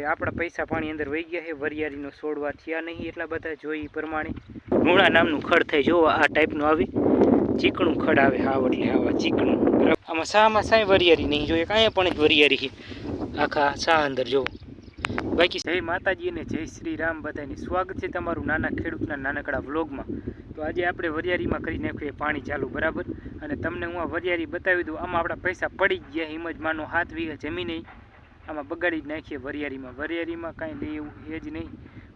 એટલે આપણા પૈસા પાણી અંદર વહી ગયા છે. વરિયાળીનો છોડવા થયા નહીં એટલા બધા જોઈ પ્રમાણે. મૂળા નામનું ખડ થાય જુઓ આ ટાઈપનું આવે. ચીકણું ખડ આવે હાવ એટલે આવા ચીકણું. આમાં શામાં સાંઈ વરિયારી નહીં જોઈએ. કાંઈ પણ જ વરિયારી છે. આખા શા અંદર જુઓ બાકી જય માતાજી અને જય શ્રી રામ. બધાને સ્વાગત છે તમારું નાના ખેડૂતના નાનકડા વ્લોગમાં. તો આજે આપણે વરિયાળીમાં કરી નાખીએ પાણી ચાલુ, બરાબર? અને તમને હું આ વરિયાળી બતાવી દઉં. આમાં આપણા પૈસા પડી ગયા એમ જ માનો હાથ વીઘા જમીને. આમાં બગાડી જ નાખીએ વરિયાળીમાં. વરિયાળીમાં કાંઈ લે એવું છે જ નહીં.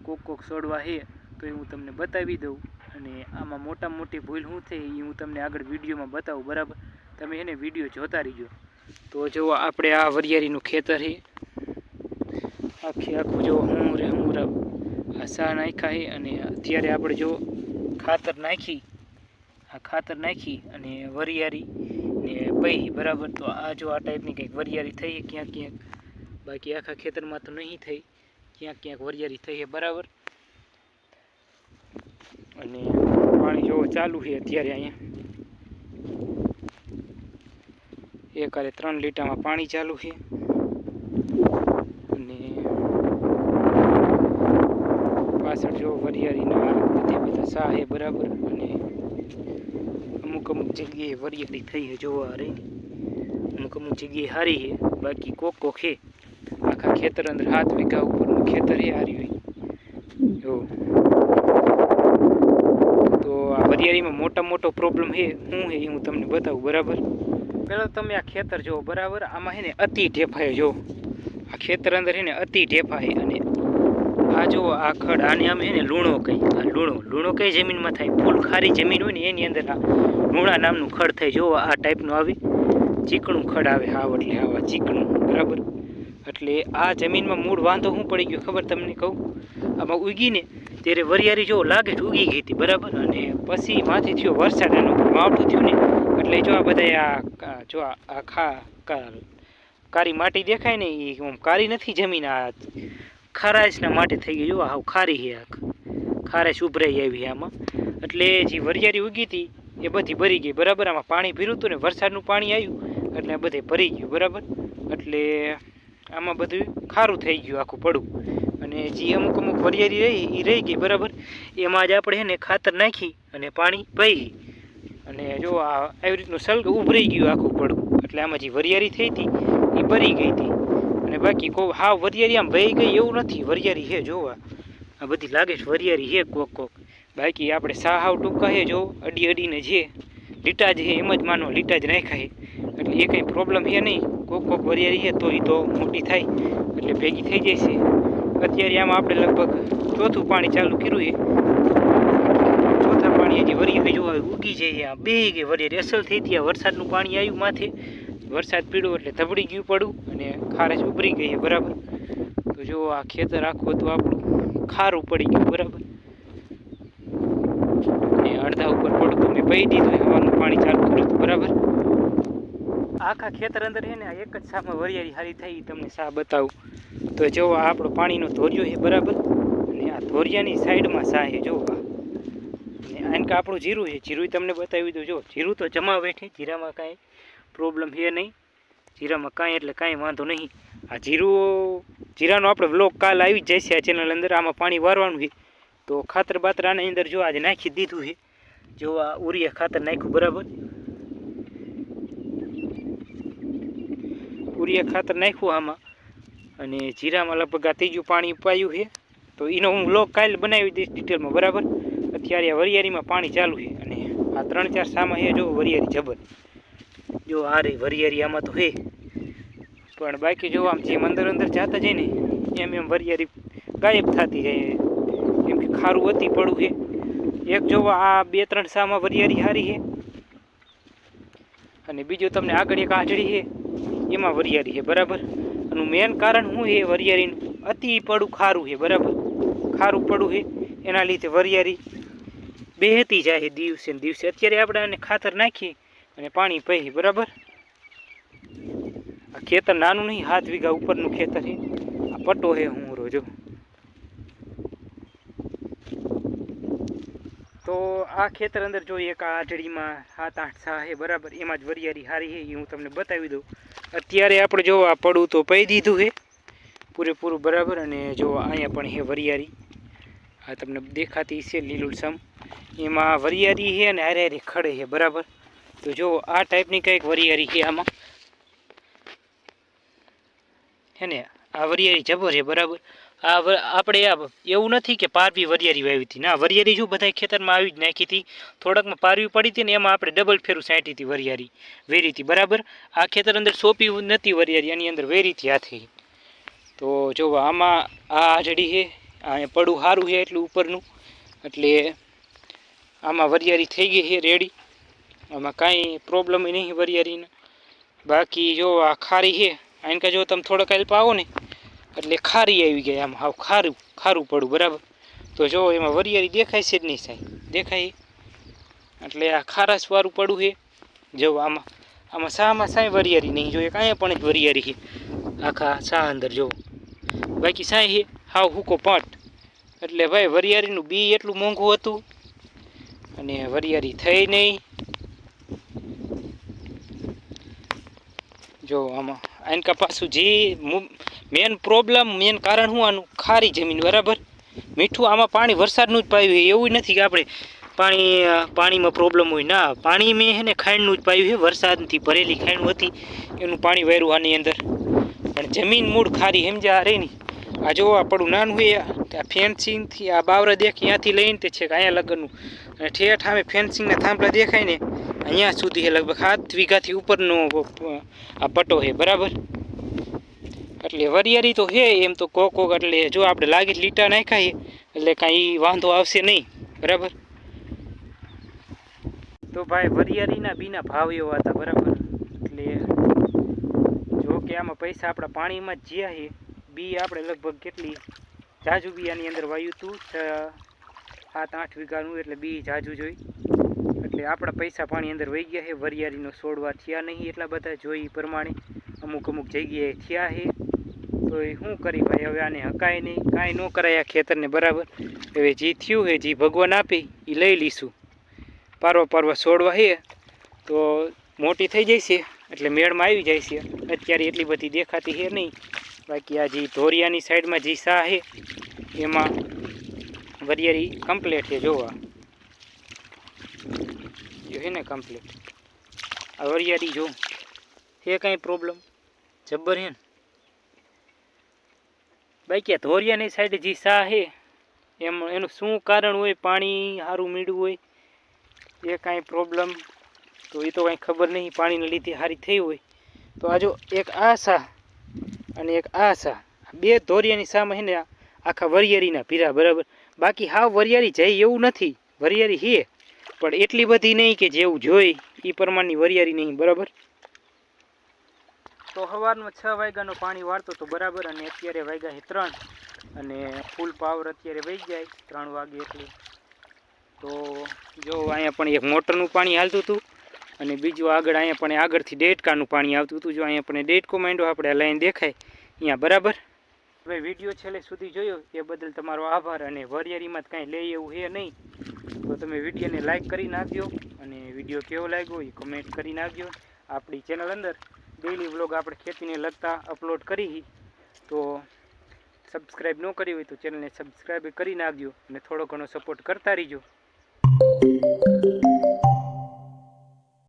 કોક કોક છોડવા છે તો હું તમને બતાવી દઉં. અને આમાં મોટા મોટી ભૂલ શું થઈ, એ હું તમને આગળ વિડીયોમાં બતાવું, બરાબર? તમે એને વીડિયો જોતા રહીજો. તો જો આપણે આ વરિયાળીનું ખેતર છે આખી આખું જો હું રે હું રે આ સા નાખ્યા છે અને અત્યારે આપણે જો ખાતર નાખી, આ ખાતર નાખી અને વરિયાળી ને પહી, બરાબર? તો આ જો આ ટાઈપની કંઈક વરિયાળી થઈ, ક્યાંક ક્યાંક બાકી આખા ખેતરમાં તો નહીં થઈ. ક્યાંક ક્યાંક વરિયાળી થઈ છે, બરાબર? અને પાણી જો ચાલુ છે અત્યારે અહીંયા. એક આરે ત્રણ લીટામાં પાણી ચાલુ છે. અને પાછળ જો વરિયાળીના બધે બધા સા છે, બરાબર? અને અમુક અમુક જગ્યાએ વરિયાળી થઈ છે, જોવા રહી અમુક અમુક જગ્યાએ હારી છે, બાકી કોક છે. આખા ખેતર અંદર હાથ વીઘા ઉપરનું ખેતર એ હારી હોય. જો. તો આ વરિયાળીમાં મોટા મોટો પ્રોબ્લેમ છે શું હે એ હું તમને બતાવું, બરાબર? પહેલાં તમે આ ખેતર જુઓ, બરાબર? આમાં છે ને અતિ ઢેફાય જો. આ ખેતર અંદર હે ને અતિ ઢેફાય અને આ જો આ ખડ, આને આમ હે ને લૂણો કહી આ લૂણો લૂણો કઈ જમીનમાં થાય? ફૂલ ખારી જમીન હોય ને એની અંદર આ લૂણા નામનું ખડ થાય. જો આ ટાઈપનું આવે, ચીકણું ખડ આવે, હાવ એટલે આવા ચીકણું, બરાબર? એટલે આ જમીનમાં મૂળ વાંધો શું પડી ગયો, ખબર તમને કહું? આમાં ઉગીને ત્યારે વરિયાળી જો લાગે તો ઉગી ગઈ હતી, બરાબર? અને પછી માથી થયો વરસાદ, એનું માવઠું થયું ને, એટલે જો આ બધા આ જો આ ખા કારી માટી દેખાય ને એ આમ કારી નથી જમીન, આ ખારાશના માટે થઈ ગઈ, જો હાવ ખારી છે આ ખારાશ ઉભરાઈ આવી આમાં. એટલે જે વરિયાળી ઉગી હતી, એ બધી ભરી ગઈ, બરાબર? આમાં પાણી ભીરું હતું ને, વરસાદનું પાણી આવ્યું, એટલે આ બધે ભરી ગયું, બરાબર? એટલે આમાં બધું ખારું થઈ ગયું, આખું પડું. અને જે અમુક અમુક વરિયાળી રહી એ રહી ગઈ, બરાબર? એમાં જ આપણે એને ખાતર નાખી અને પાણી પહી અને જો આ આવી રીતનું સલ્ગ ઉભરી ગયું આખું પડું. એટલે આમાં જે વરિયાળી થઈ હતી એ ભરી ગઈ હતી. અને બાકી કો હાવ વરિયાળી આમ વહી ગઈ એવું નથી. વરિયાળી છે, જોવા. આ બધી લાગે છે વરિયાળી છે કોક કોક. બાકી આપણે સાહાવ ટૂંકા છે, જો. અડી અડીને જે લીટા જ છે, એમ જ માનો લીટા જ રાખ્યા છે. એટલે એ કંઈ પ્રોબ્લેમ છે નહીં. કોક કોક વરિયાળી છે તો એ તો મોટી થાય. એટલે ભેગી થઈ જાય છે. અત્યારે આમાં આપણે લગભગ ચોથું પાણી ચાલુ કર્યું છે. ચોથા પાણી હજી વરિયાળી જોવા ઉગી જાય આ બે ગઈ વરિયાળી અસલ થઈ હતી. વરસાદનું પાણી આવ્યું માથે. વરસાદ પીડ્યો એટલે ધબડી ગયું પડું અને ખારેશ ઉભરી ગઈ બરાબર. તો જો આ ખેતર આખું હતું આપણું. ખારું પડી ગયું બરાબર. અને અડધા ઉપર પડતું મેં પહી દીધું હવાનું પાણી ચાલુ કર્યું હતું બરાબર. આખા ખેતર અંદર છે ને એક જ સામાં વરિયાળી સારી થઈ તમને સા બતાવું. તો જો આપણો પાણીનો ધોરિયો છે બરાબર? અને આ ધોરિયાની સાઈડમાં સા છે, જો આ. કે આપણું જીરું છે? જીરું તમને બતાવી દઉં, જો. જીરું તો જમા બેઠે, જીરામાં કાંઈ પ્રોબ્લેમ છે નહીં. જીરામાં કાંઈ એટલે કાંઈ વાંધો નહીં. આ જીરું, જીરાનો આપણે બ્લોક કાલ આવી જ જશે આ ચેનલ અંદર, આમાં પાણી વારવાનું છે. તો ખાતર બાતર આની અંદર જો આજે નાખી દીધું છે. જો આ ઉરિયા ખાતર નાખ્યું બરાબર? ઉરિયા ખાતર નાખ્યું આમાં. અને જીરામાં લગભગ આ ત્રીજું પાણી ઉપાયું છે. તો એનો હું વ્લોગ કાલે બનાવી દઈશ ડિટેલમાં બરાબર? અત્યારે આ વરિયાળીમાં પાણી ચાલુ છે. અને આ ત્રણ ચાર સામા છે જો વરિયાળી જબર. જો આ રહી વરિયાળી આમાં તો હે પણ બાકી જો આમ જેમ અંદર અંદર જતા જાય ને, એમ એમ વરિયાળી ગાયબ થતી જાય. કેમ કે ખારું હતી પડું છે. એક જો આ બે ત્રણ સામાં વરિયાળી હારી છે. અને બીજું તમને આગળ એક આજળી છે. એમાં વરિયાળી છે, બરાબર? અને મેન કારણ શું છે વરિયાળીનું? અતિ પડું ખારું છે, બરાબર? ખારું પડું છે, એના લીધે વરિયાળી બેહતી જાય છે દિવસે ને દિવસે. અત્યારે આપણે એને ખાતર નાખીએ અને પાણી પહી બરાબર? આ ખેતર નાનું નહીં હાથ વીઘા ઉપરનું ખેતર છે. આ પટ્ટો છે હું રોજો. તો આ ખેતર અંદર જોઈએ એક આઢળીમાં સાત, આઠ, છા છે, બરાબર. એમાં જ વરિયાળી હારી છે એ હું તમને બતાવી દઉં. અત્યારે આપણે જો આ પડું તો પહી દીધું છે, પૂરેપૂરું બરાબર. અને જો અહીંયા પણ છે વરિયાળી. આ તમને દેખાતી છે લીલુલસમ એમાં વરિયાળી છે અને હારે હારે ખડે છે, બરાબર. તો જો આ ટાઈપની કંઈક વરિયાળી છે આમાં. હે ને? આ વરિયાળી જબર છે, બરાબર. આ આપણે આ એવું નથી કે પારવી વરિયાળી વાવી હતી. ના, વરિયાળી જો બધા ખેતરમાં આવી જ નાખી હતી. થોડાકમાં પારવી પડી હતી ને એમાં આપણે ડબલ ફેરું સાંટી હતી વરિયાળી. વેરી હતી, બરાબર? આ ખેતર અંદર સોંપી નથી વરિયાળી એની અંદર વેરી હતી થઈ તો જો આમાં આ આજડી છે, આ પડું સારું છે એટલું ઉપરનું. એટલે આમાં વરિયાળી થઈ ગઈ છે રેડી. આમાં કાંઈ પ્રોબ્લેમ નહીં વરિયારીને બાકી જો આ ખારી છે આને જો તમે થોડોક હેલ્પ આવો ને એટલે ખારી આવી ગઈ આમ હાવ ખારું ખારું પડું બરાબર? તો જો એમાં વરિયાળી દેખાય છે જ નહીં સાહેબ? દેખાય. એટલે આ ખારાશવાળું પડું છે. જો આમાં આમાં શામાં સાંઈ વરિયાળી નહીં જોઈએ કાંઈ પણ જ વરિયાળી છે. આખા શા અંદર જો. બાકી સાંઈ છે, હાવ હુકો પટ. એટલે ભાઈ વરિયાળીનું બી એટલું મોંઘું હતું. અને વરિયાળી થઈ નહીં. જો આમાં, આનકા પાછું જે મેન પ્રોબ્લેમ મેન કારણ શું? આનું ખારી જમીન, બરાબર? મીઠું આમાં પાણી, વરસાદનું જ પાયું છે. એવું નથી કે આપણે પાણી, પાણીમાં પ્રોબ્લેમ હોય. ના, પાણી મેં છે ને ખાંડનું જ પાયું છે. વરસાદથી ભરેલી ખાંડ હતી. એનું પાણી વહેરું આની અંદર. પણ જમીન મૂળ ખારી, સમજ્યા આ રહી આ જો આ નાનું હોય આ ફેન્સિંગથી આ બાવરા દેખ અહીંયાથી લઈને તે છે અહીંયા લગનનું. અને ઠેઠ આમે ફેન્સિંગના થાંભલા દેખાય ને, અહીંયા સુધી લગભગ સાત વીઘાથી ઉપરનો આ પટ્ટો છે. બરાબર? એટલે વરિયાળી તો છે, એમ તો કોક કોક એટલે જો આપણે લાગે લીટા નાખાય એટલે કાંઈ વાંધો આવશે નહીં. બરાબર? તો ભાઈ વરિયાળીના બીના ભાવ એવા હતા, બરાબર? એટલે જો કે આમાં પૈસા આપણા પાણીમાં જ જ્યાં છે, બી આપણે લગભગ કેટલી જાજુ બી આની અંદર વાયું હતું સાત, આઠ વીઘાનું, એટલે બી જાજુ જોઈ. એટલે આપણા પૈસા પાણી અંદર વહી ગયા છે, વરિયાળીનો છોડવા થયા નહીં એટલા બધા જોઈ પ્રમાણે અમુક અમુક જગ્યાએ થયા છે. તો એ શું કરી ભાઈ? હવે આને હકાય નહીં. કાંઈ ન કરાય આ ખેતરને બરાબર. હવે જે થયું હે જે ભગવાન આપી, એ લઈ લઈશું. પારવા પારવા છોડવા છે તો મોટી થઈ જાય છે. એટલે મેળમાં આવી જાય છે. અત્યારે એટલી બધી દેખાતી છે નહીં. બાકી આ જે ધોરિયાની સાઈડમાં જે સા છે એમાં વરિયાળી કમ્પ્લેટ છે, જોવા. છે ને કમ્પ્લેટ આ વરિયાળી જો છે કાંઈ પ્રોબ્લેમ જબ્બર છે ને? બાકી ધોરિયાની સાઈડ જે સા છે એમ એનું શું કારણ હોય, પાણી સારું મીડું હોય, એ કાંઈ પ્રોબ્લેમ તો એ તો કાંઈ ખબર નહીં, પાણીને લીધે સારી થઈ હોય. તો આ જો એક આ સા અને એક આ સા બે ધોરિયાની સામે છે ને આખા વરિયાળીના પીરા બરાબર? બાકી હાવ વરિયાળી જાય એવું નથી. વરિયાળી છે પણ એટલી બધી નહીં કે જેવું જોઈ એ પ્રમાણની વરિયાળી નહીં, બરાબર? તો સવારમાં છ વાગ્યાનું પાણી વાળતો તો બરાબર અને અત્યારે વાગ્યા છે ત્રણ અને ફૂલ પાવર અત્યારે વહી જાય ત્રણ વાગે એટલે. તો જો અહીંયા પણ એક મોટરનું પાણી હાલતું હતું અને બીજું આગળ અહીંયા પણ આગળથી ડેટકાનું પાણી આવતું હતું. જો અહીંયા પણ ડેટકો માંડ્યો આપણે લાઈન દેખાય અહીંયા બરાબર. હવે વીડિયો છેલ્લે સુધી જોયો એ બદલ તમારો આભાર અને વરિયાળીમાં કાંઈ લે એવું છે નહીં. તો તમે વિડીયોને લાઈક કરી નાખજો અને વીડિયો કેવો લાગ્યો એ કમેન્ટ કરી નાખજો. આપણી ચેનલ અંદર ડેઈલી વ્લોગ આપણે ખેતીને લગતા અપલોડ કરી તો સબસ્ક્રાઈબ ન કરી હોય તો ચેનલને સબસ્ક્રાઈબ કરી નાખજો અને થોડો ઘણો સપોર્ટ કરતા રહીજો.